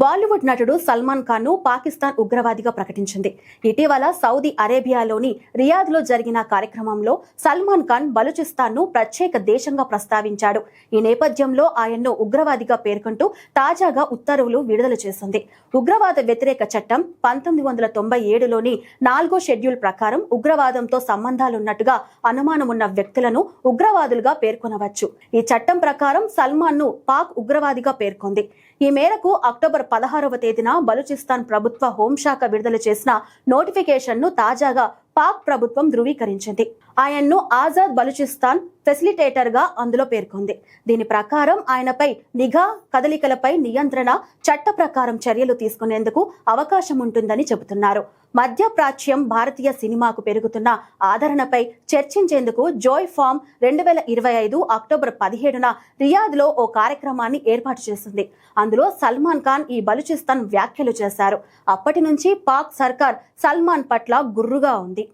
బాలీవుడ్ నటుడు సల్మాన్ ఖాన్ను పాకిస్తాన్ ఉగ్రవాదిగా ప్రకటించింది. ఇటీవల సౌదీ అరేబియాలోని రియాద్లో జరిగిన కార్యక్రమంలో సల్మాన్ ఖాన్ బలుచిస్తాన్ను ప్రత్యేక దేశంగా ప్రస్తావించాడు. ఈ నేపథ్యంలో ఆయన్ను ఉగ్రవాదిగా పేర్కొంటూ తాజాగా ఉత్తర్వులు విడుదల చేసింది. ఉగ్రవాద వ్యతిరేక చట్టం పంతొమ్మిది వందల తొంభై ఏడులోని నాలుగో షెడ్యూల్ ప్రకారం ఉగ్రవాదంతో సంబంధాలున్నట్టుగా అనుమానమున్న వ్యక్తులను ఉగ్రవాదులుగా పేర్కొనవచ్చు. ఈ చట్టం ప్రకారం సల్మాన్ను పాక్ ఉగ్రవాదిగా పేర్కొంది. ఈ మేరకు అక్టోబర్ పదహారవ తేదీన బలూచిస్తాన్ ప్రభుత్వ హోంశాఖ విడుదల చేసిన నోటిఫికేషన్ను తాజాగా పాక్ ప్రభుత్వం ధృవీకరించింది. ఆయన్ను ఆజాద్ బలుచిస్తాన్ ఫెసిలిటేటర్గా అందులో పేర్కొంది. దీని ప్రకారం ఆయనపై నిఘా కదలికలపై నియంత్రణ చట్ట ప్రకారం చర్యలు తీసుకునేందుకు అవకాశం ఉంటుందని చెబుతున్నారు. మధ్య ప్రాచ్యం భారతీయ సినిమాకు పెరుగుతున్న ఆదరణపై చర్చించేందుకు జోయ్ ఫామ్ రెండు వేల ఇరవై ఐదు అక్టోబర్ పదిహేడున రియాద్లో ఓ కార్యక్రమాన్ని ఏర్పాటు చేసింది. అందులో సల్మాన్ ఖాన్ ఈ బలుచిస్తాన్ వ్యాఖ్యలు చేశారు. అప్పటి నుంచి పాక్ సర్కార్ సల్మాన్ పట్ల గుర్రుగా ఉంది.